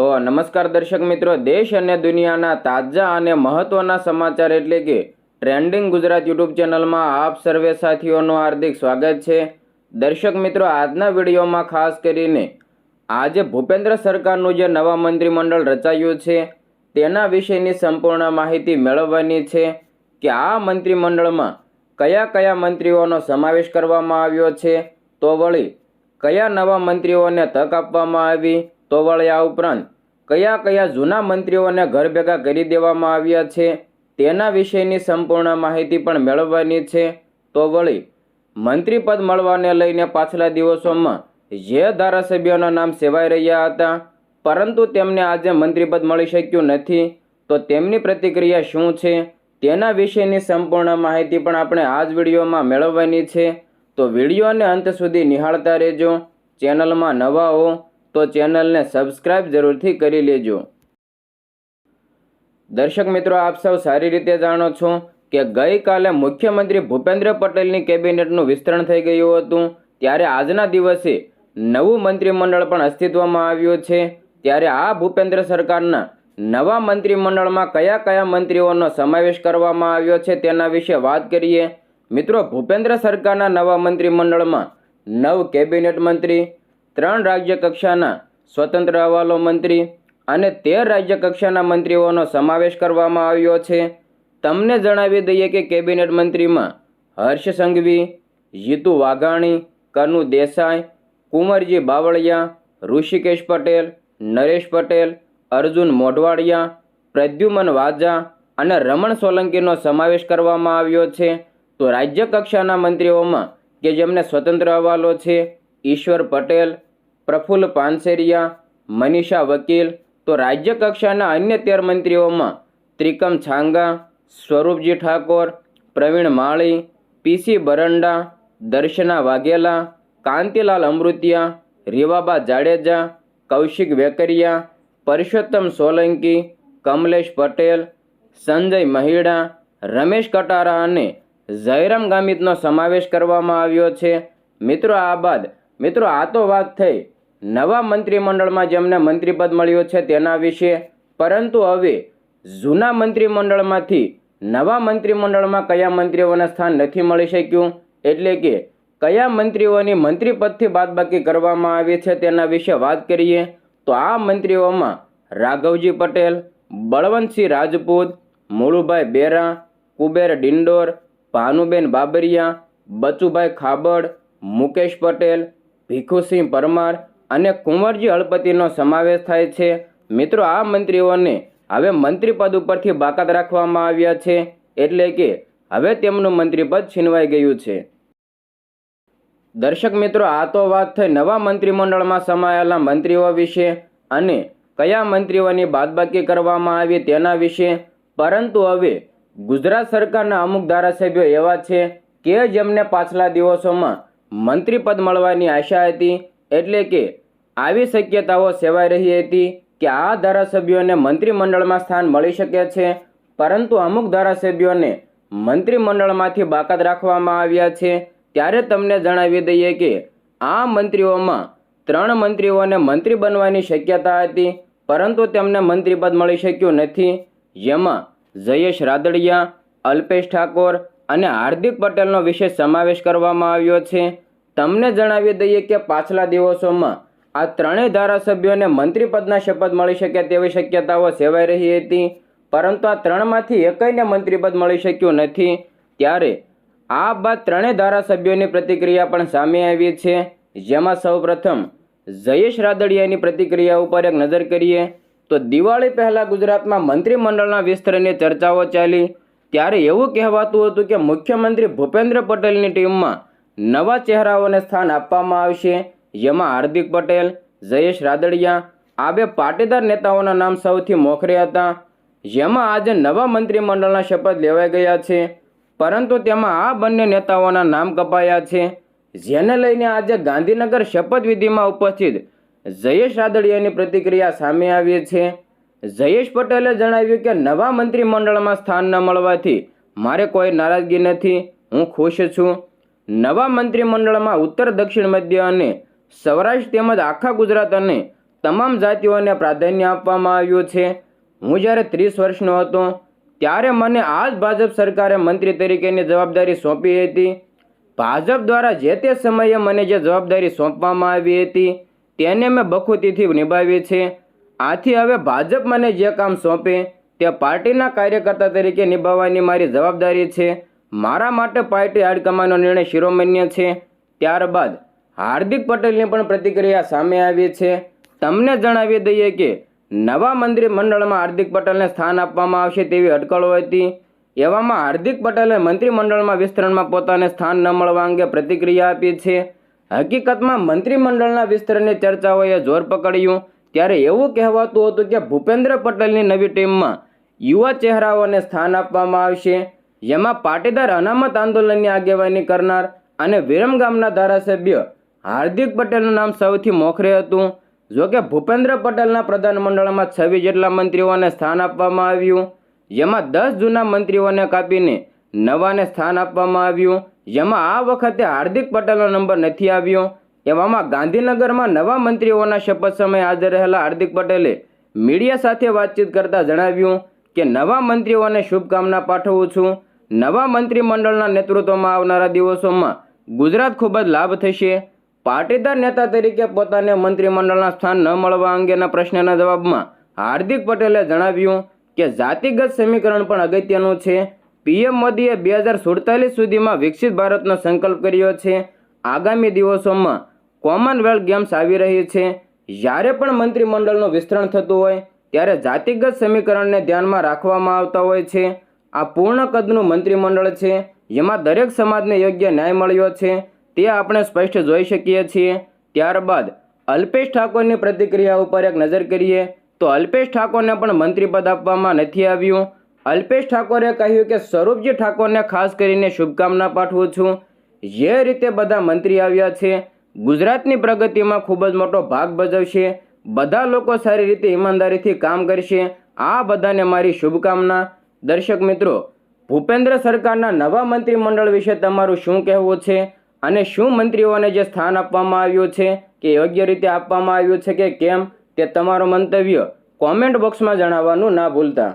તો નમસ્કાર દર્શક મિત્રો, દેશ અને દુનિયાના તાજા અને મહત્વના સમાચાર એટલે કે ટ્રેન્ડિંગ ગુજરાત યુટ્યુબ ચેનલમાં આપ સર્વે સાથીઓનું હાર્દિક સ્વાગત છે. દર્શક મિત્રો, આજના વિડીયોમાં ખાસ કરીને આજે ભૂપેન્દ્ર સરકારનું જે નવા મંત્રીમંડળ રચાયું છે, તેના વિશેની સંપૂર્ણ માહિતી મેળવવાની છે કે આ મંત્રીમંડળમાં કયા કયા મંત્રીઓનો સમાવેશ કરવામાં આવ્યો છે, તો વળી કયા નવા મંત્રીઓને તક આપવામાં આવી તો વળી આ ઉપરાંત કયા કયા જૂના મંત્રીઓને ઘર ભેગા કરી દેવામાં આવ્યા છે, તેના વિશેની સંપૂર્ણ માહિતી પણ મેળવવાની છે. તો વળી મંત્રીપદ મળવાને લઈને પાછલા દિવસોમાં જે ધારાસભ્યોના નામ સેવાઈ રહ્યા હતા, પરંતુ તેમને આજે મંત્રીપદ મળી શક્યું નથી, તો તેમની પ્રતિક્રિયા શું છે, તેના વિશેની સંપૂર્ણ માહિતી પણ આપણે આ જ વિડીયોમાં મેળવવાની છે. તો વિડીયોને અંત સુધી નિહાળતા રહેજો. ચેનલમાં નવા હો તો ચેનલને સબસ્ક્રાઇબ જરૂરથી કરી લેજો. દર્શક મિત્રો, આપ સૌ સારી રીતે જાણો છો કે ગઈકાલે મુખ્યમંત્રી ભૂપેન્દ્ર પટેલની કેબિનેટનું વિસ્તરણ થઈ ગયું હતું. ત્યારે આજના દિવસે નવું મંત્રીમંડળ પણ અસ્તિત્વમાં આવ્યું છે. ત્યારે આ ભૂપેન્દ્ર સરકારના નવા મંત્રીમંડળમાં કયા કયા મંત્રીઓનો સમાવેશ કરવામાં આવ્યો છે તેના વિશે વાત કરીએ. મિત્રો, ભૂપેન્દ્ર સરકારના નવા મંત્રીમંડળમાં નવ કેબિનેટ મંત્રી ત્રણ રાજ્ય કક્ષાના સ્વતંત્ર હવાલો મંત્રી અને તેર રાજ્ય કક્ષાના મંત્રીઓનો સમાવેશ કરવામાં આવ્યો છે. તમને જણાવી દઈએ કે કેબિનેટ મંત્રીમાં હર્ષ સંઘવી, જીતુ વાઘાણી, કનુ દેસાઈ, કુંવરજી બાવળિયા, ઋષિકેશ પટેલ, નરેશ પટેલ, અર્જુન મોઢવાડિયા, પ્રદ્યુમન વાજા અને રમણ સોલંકીનો સમાવેશ કરવામાં આવ્યો છે. તો રાજ્ય કક્ષાના મંત્રીઓમાં કે જેમને સ્વતંત્ર હવાલો છે, ઈશ્વર પટેલ પ્રફુલ્લ પાનસેરિયા, મનીષા વકીલ, તો રાજ્ય કક્ષાના અન્ય તેર મંત્રીઓમાં ત્રિકમ છાંગા, સ્વરૂપજી ઠાકોર, પ્રવીણ માળી પીસી બરંડા, દર્શના વાઘેલા, કાંતિલાલ અમૃતિયા, રીવાબા જાડેજા, કૌશિક વેકરિયા પરષોત્તમ સોલંકી, કમલેશ પટેલ, સંજય મહિડા, રમેશ કટારા અને જયરામ ગામિતનો સમાવેશ કરવામાં આવ્યો છે. મિત્રો, આ બાદ મિત્રો, આ તો વાત થઈ. નવા મંત્રીમંડળમાં જેમને મંત્રીપદ મળ્યું છે તેના વિશે. પરંતુ હવે જૂના મંત્રીમંડળમાંથી નવા મંત્રીમંડળમાં કયા મંત્રીઓને સ્થાન નથી મળી શક્યું? એટલે કે કયા મંત્રીઓની મંત્રીપદથી બાદબાકી કરવામાં આવી છે તેના વિશે વાત કરીએ, તો આ મંત્રીઓમાં રાઘવજી પટેલ, બળવંતસિંહ રાજપૂત, મુળુભાઈ બેરા, કુબેર ડિંડોર, ભાનુબેન બાબરિયા, બચુભાઈ ખાબડ, મુકેશ પટેલ, ભીખુસિંહ પરમાર અને કુંવરજી હળપતિનો સમાવેશ થાય છે. મિત્રો, આ મંત્રીઓને હવે મંત્રીપદ ઉપરથી બાકાત રાખવામાં આવ્યા છે, એટલે કે હવે તેમનું મંત્રીપદ છીનવાઈ ગયું છે. દર્શક મિત્રો, આ તો વાત થઈ નવા મંત્રીમંડળમાં સમાયેલા મંત્રીઓ વિશે અને કયા મંત્રીઓની બાદબાકી કરવામાં આવી તેના વિશે. પરંતુ હવે ગુજરાત સરકારના અમુક ધારાસભ્યો એવા છે કે જેમને પાછલા દિવસોમાં મંત્રીપદ મળવાની આશા હતી, એટલે કે આવી શક્યતાઓ સેવાઈ રહી હતી કે આ ધારાસભ્યોને મંત્રીમંડળમાં સ્થાન મળી શકે છે, પરંતુ અમુક ધારાસભ્યોને મંત્રીમંડળમાંથી બાકાત રાખવામાં આવ્યા છે. ત્યારે તમને જણાવી દઈએ કે આ મંત્રીઓમાં ત્રણ મંત્રીઓને મંત્રી બનવાની શક્યતા હતી, પરંતુ તેમને મંત્રીપદ મળી શક્યું નથી. જેમાં જયેશ રાદડિયા, અલ્પેશ ઠાકોર અને હાર્દિક પટેલનો વિશેષ સમાવેશ કરવામાં આવ્યો છે. તમને જણાવી દઈએ કે પાછલા દિવસોમાં આ ત્રણેય ધારાસભ્યોને મંત્રીપદના શપથ મળી શકે તેવી શક્યતાઓ સેવાઈ રહી હતી. પરંતુ આ ત્રણમાંથી એકયને મંત્રીપદ મળી શક્યું નથી. ત્યારે આ બાદ ત્રણેય ધારાસભ્યોની પ્રતિક્રિયા પણ સામે આવી છે. જેમાં સૌપ્રથમ જયેશ રાદડિયાની પ્રતિક્રિયા ઉપર એક નજર કરીએ તો દિવાળી પહેલાં ગુજરાતમાં મંત્રીમંડળના વિસ્તરણની ચર્ચાઓ ચાલી. ત્યારે એવું કહેવાતું હતું કે મુખ્યમંત્રી ભૂપેન્દ્ર પટેલની ટીમમાં નવા ચહેરાઓને સ્થાન આપવામાં આવશે. જેમાં હાર્દિક પટેલ, જયેશ રાદડિયા, આ બે પાટીદાર નેતાઓના નામ સૌથી મોખરે હતા. જેમાં આજે નવા મંત્રીમંડળના શપથ લેવાઈ ગયા છે, પરંતુ તેમાં આ બંને નેતાઓના નામ કપાયા છે. જેને લઈને આજે ગાંધીનગર શપથવિધિમાં ઉપસ્થિત જયેશ રાદડિયાની પ્રતિક્રિયા સામે આવી છે. જયેશ પટેલે જણાવ્યું કે, નવા મંત્રીમંડળમાં સ્થાન ન મળવાથી મારે કોઈ નારાજગી નથી, હું ખુશ છું. નવા મંત્રીમંડળમાં ઉત્તર દક્ષિણ મધ્ય અને સૌરાષ્ટ્ર તેમજ આખા ગુજરાત અને તમામ જાતિઓને પ્રાધાન્ય આપવામાં આવ્યું છે. હું જ્યારે ત્રીસ વર્ષનો હતો, ત્યારે મને આ જ ભાજપ સરકારે મંત્રી તરીકેની જવાબદારી સોંપી હતી. ભાજપ દ્વારા જે તે સમયે મને જે જવાબદારી સોંપવામાં આવી હતી, તેને મેં બખૂતીથી નિભાવી છે. આથી હવે ભાજપ મને જે કામ સોંપે, તે પાર્ટીના કાર્યકર્તા તરીકે નિભાવવાની મારી જવાબદારી છે. મારા માટે પાર્ટી હાડકમાનો નિર્ણય શિરોમાન્ય છે. ત્યારબાદ હાર્દિક પટેલની પણ પ્રતિક્રિયા સામે આવી છે. તમને જણાવી દઈએ કે નવા મંત્રીમંડળમાં હાર્દિક પટેલને સ્થાન આપવામાં આવશે તેવી અટકળો હતી. એવામાં હાર્દિક પટેલે મંત્રીમંડળમાં વિસ્તરણમાં પોતાને સ્થાન ન મળવા અંગે પ્રતિક્રિયા આપી છે. હકીકતમાં મંત્રીમંડળના વિસ્તરણની ચર્ચાઓએ જોર પકડ્યું. ત્યારે એવું કહેવાતું હતું કે ભૂપેન્દ્ર પટેલની નવી ટીમમાં યુવા ચહેરાઓને સ્થાન આપવામાં આવશે. જેમાં પાટીદાર અનામત આંદોલનની આગેવાની કરનાર અને વિરમગામના ધારાસભ્ય હાર્દિક પટેલનું નામ સૌથી મોખરે હતું. જોકે ભૂપેન્દ્ર પટેલના પ્રધાનમંડળમાં છવ્વીસ જેટલા મંત્રીઓને સ્થાન આપવામાં આવ્યું. જેમાં દસ જૂના મંત્રીઓને કાપીને નવાને સ્થાન આપવામાં આવ્યું. જેમાં આ વખતે હાર્દિક પટેલનો નંબર નથી આવ્યો. એવામાં ગાંધીનગરમાં નવા મંત્રીઓના શપથ સમયે હાજર રહેલા હાર્દિક પટેલે મીડિયા સાથે વાતચીત કરતા જણાવ્યું કે, નવા મંત્રીઓને શુભકામના પાઠવું છું. નવા મંત્રીમંડળના નેતૃત્વમાં આવનારા દિવસોમાં ગુજરાત ખૂબ જ લાભ થશે. પાટીદાર નેતા તરીકે પોતાને મંત્રીમંડળના સ્થાન ન મળવા અંગેના પ્રશ્નના જવાબમાં હાર્દિક પટેલે જણાવ્યું કે જાતિગત સમીકરણ પણ અગત્યનું છે. પીએમ મોદીએ બે હજાર સુડતાલીસ સુધીમાં વિકસિત ભારતનો સંકલ્પ કર્યો છે. આગામી દિવસોમાં કોમનવેલ્થ ગેમ્સ આવી રહી છે. જ્યારે પણ મંત્રીમંડળનું વિસ્તરણ થતું હોય, ત્યારે જાતિગત સમીકરણને ધ્યાનમાં રાખવામાં આવતા હોય છે. આ પૂર્ણ કદનું મંત્રીમંડળ છે. જેમાં દરેક સમાજને યોગ્ય ન્યાય મળ્યો છે. તે આપણે સ્પષ્ટ જોઈ શકીએ છીએ. ત્યારબાદ, અલ્પેશ ઠાકોરની પ્રતિક્રિયા ઉપર એક નજર કરીએ. તો અલ્પેશ ઠાકોરને પણ મંત્રીપદ આપવામાં નથી આવ્યું. અલ્પેશ ઠાકોરે કહ્યું કે, સ્વરૂપજી ઠાકોરને ખાસ કરીને શુભકામના પાઠવું છું. જે રીતે બધા મંત્રી આવ્યા છે, ગુજરાતની પ્રગતિમાં ખૂબ જ મોટો ભાગ ભજવશે. બધા લોકો સારી રીતે ઈમાનદારીથી કામ કરશે. આ બધાને મારી શુભકામના. દર્શક મિત્રો, ભૂપેન્દ્ર સરકારના નવા મંત્રીમંડળ વિશે તમારું શું કહેવું છે? અને શું મંત્રીઓને જે સ્થાન આપવામાં આવ્યું છે, કે યોગ્ય રીતે આપવામાં આવ્યું છે કે કેમ, તે તમારું મંતવ્ય કોમેન્ટ બોક્સમાં જણાવવાનું ના ભૂલતા.